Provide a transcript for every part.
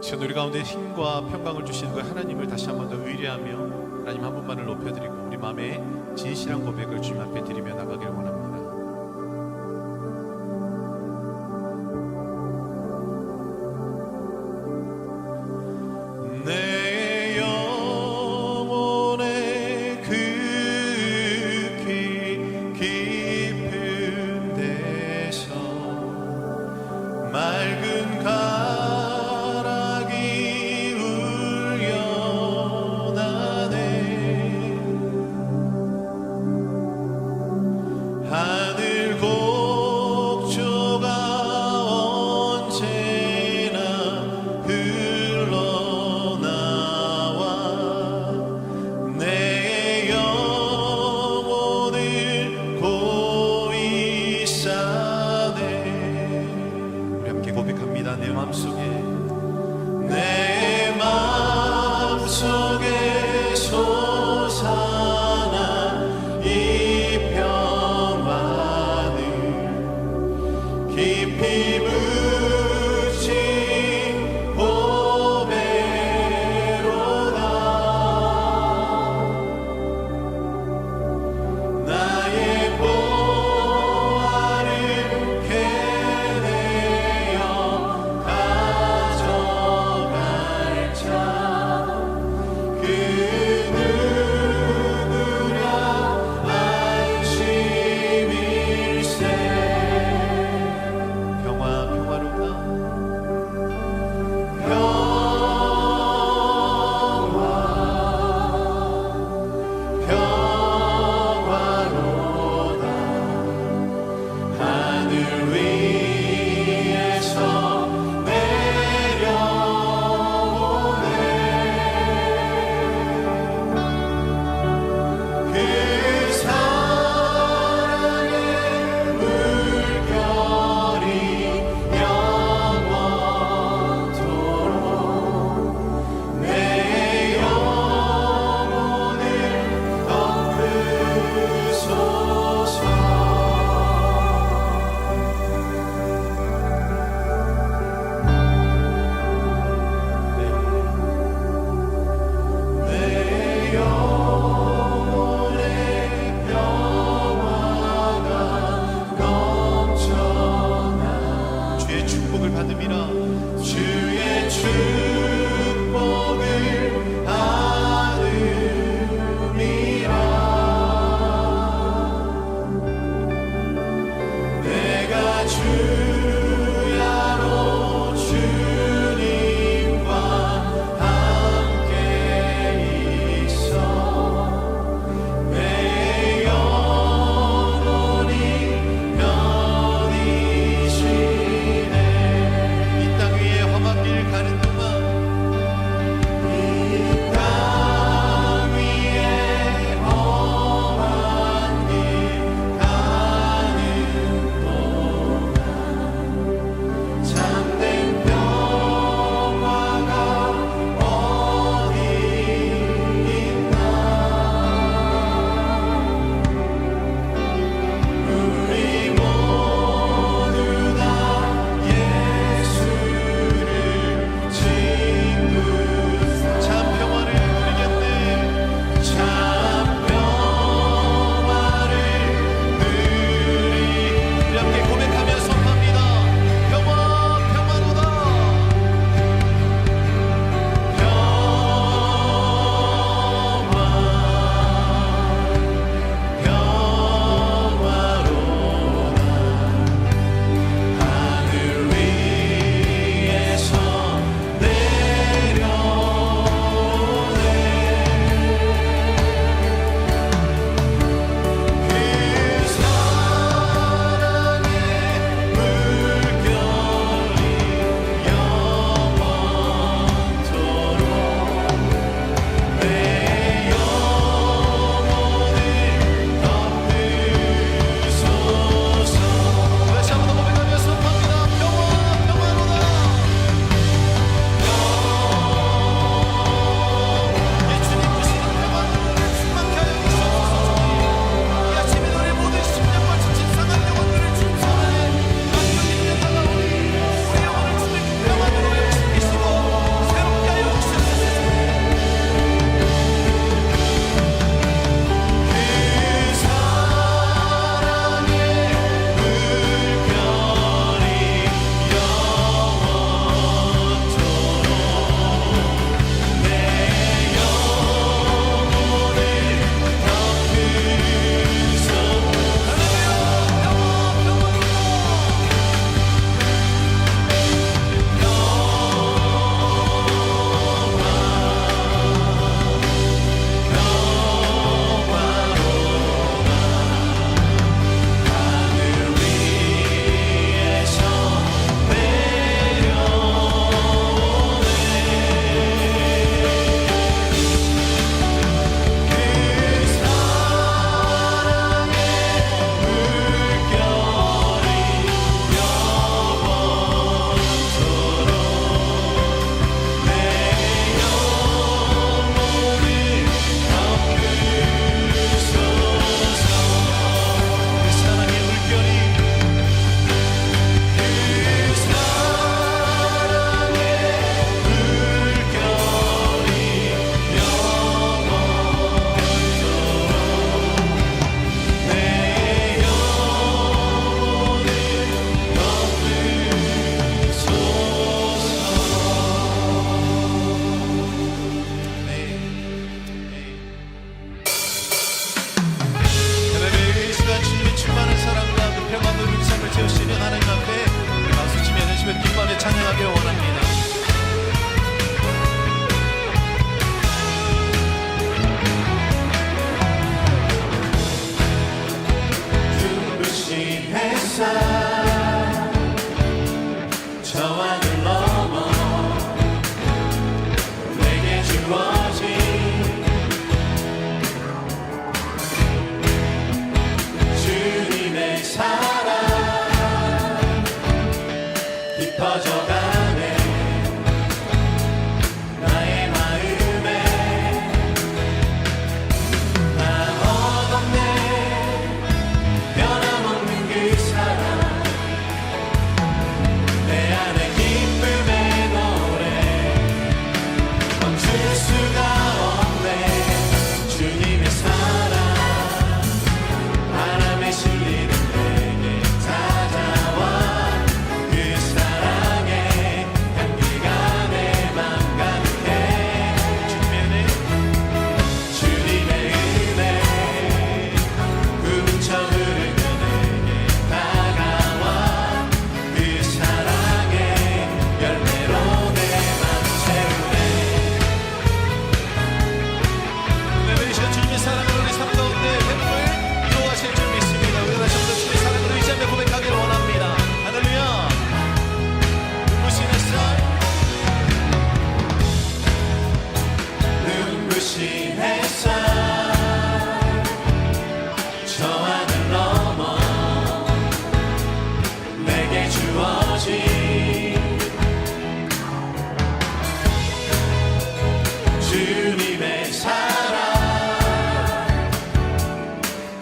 지금 우리 가운데 힘과 평강을 주시는 그 하나님을 다시 한 번 더 의뢰하며 하나님 한 분만을 높여드리고 우리 마음에 진실한 고백을 주님 앞에 드리며 나가길 원합니다. 예수가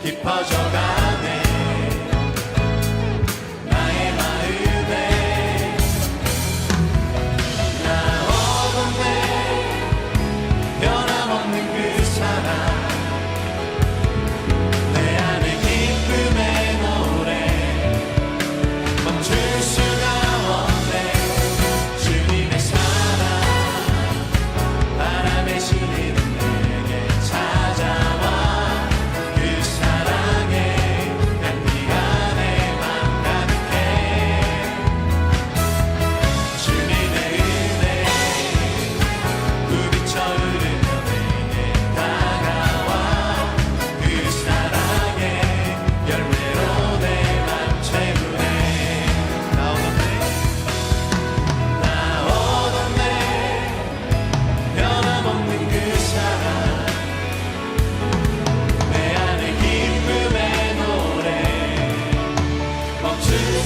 깊어져가.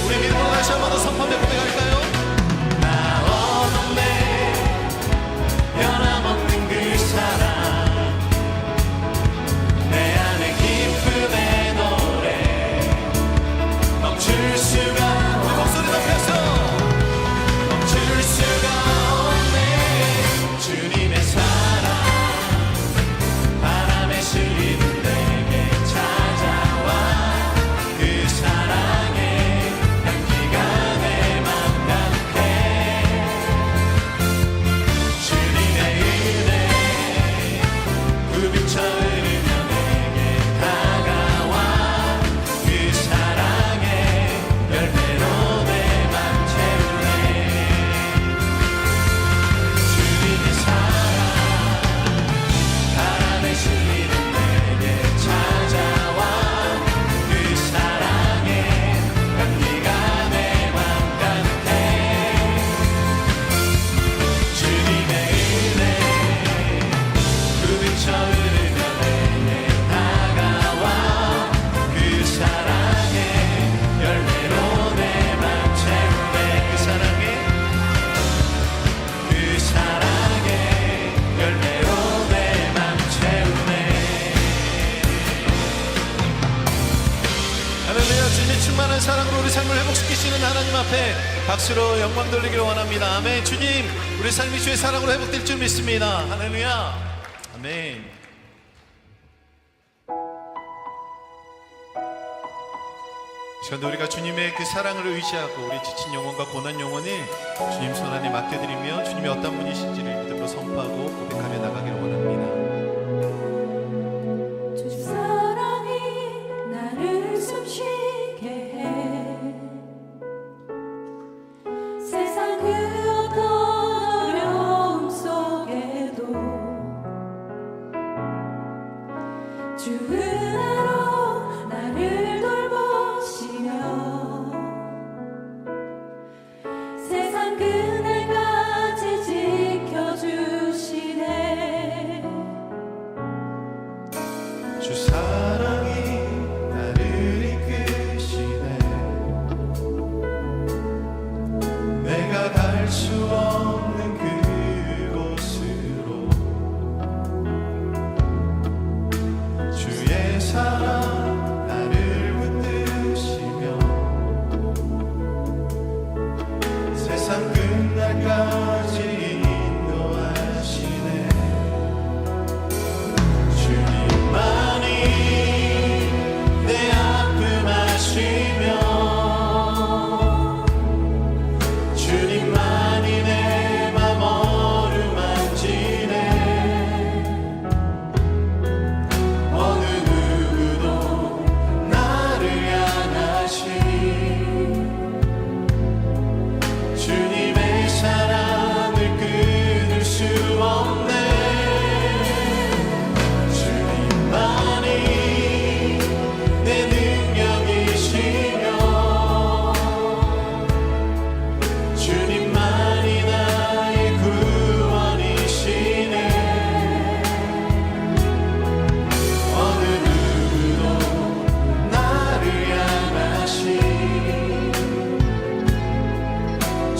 우리 믿음으로 다시 한 번 더 성판에 고백하겠다. 삶이 주의 사랑으로 회복될 줄 믿습니다. 할렐루야. 아멘. 그런데 우리가 주님의 그 사랑을 의지하고 우리 지친 영혼과 고난 영혼을 주님 손 안에 맡겨드리며 주님이 어떤 분이신지를 믿음으로 선포하고 고백하며 나가기를 to es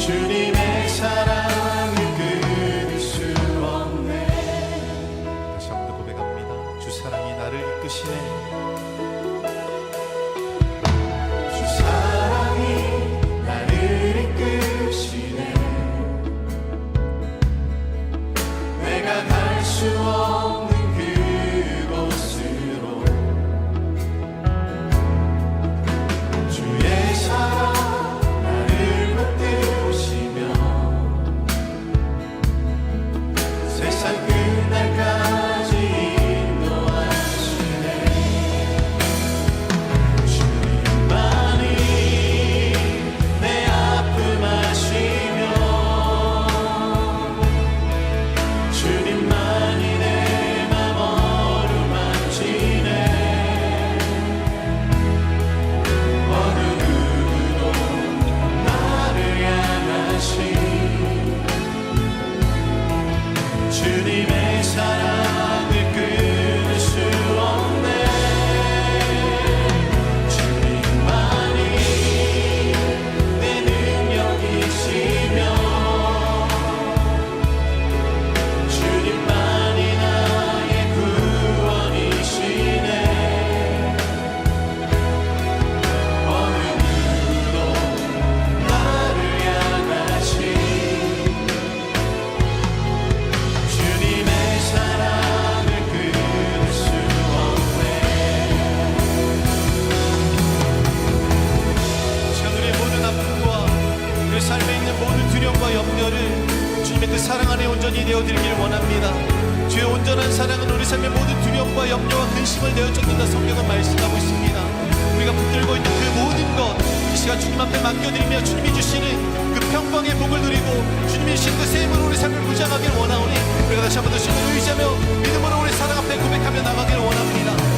주님의 사랑을 끊을 수 없네. 다시 한번 고백합니다. 주 사랑이 나를 이끄시네. 주님의 사랑. 되어드리기를 원합니다. 주의 온전한 사랑은 우리 삶의 모든 두려움과 염려와 근심을 내어쫓는다 성경은 말씀하고 있습니다. 우리가 붙들고 있는 그 모든 것 이 시간 주님 앞에 맡겨드리며 주님이 주시는 그 평강의 복을 누리고 주님이 주신 그 세임으로 우리 삶을 무장하길 원하오니 우리가 다시 한번 더 주님을 의지하며 믿음으로 우리 사랑 앞에 고백하며 나가길 원합니다.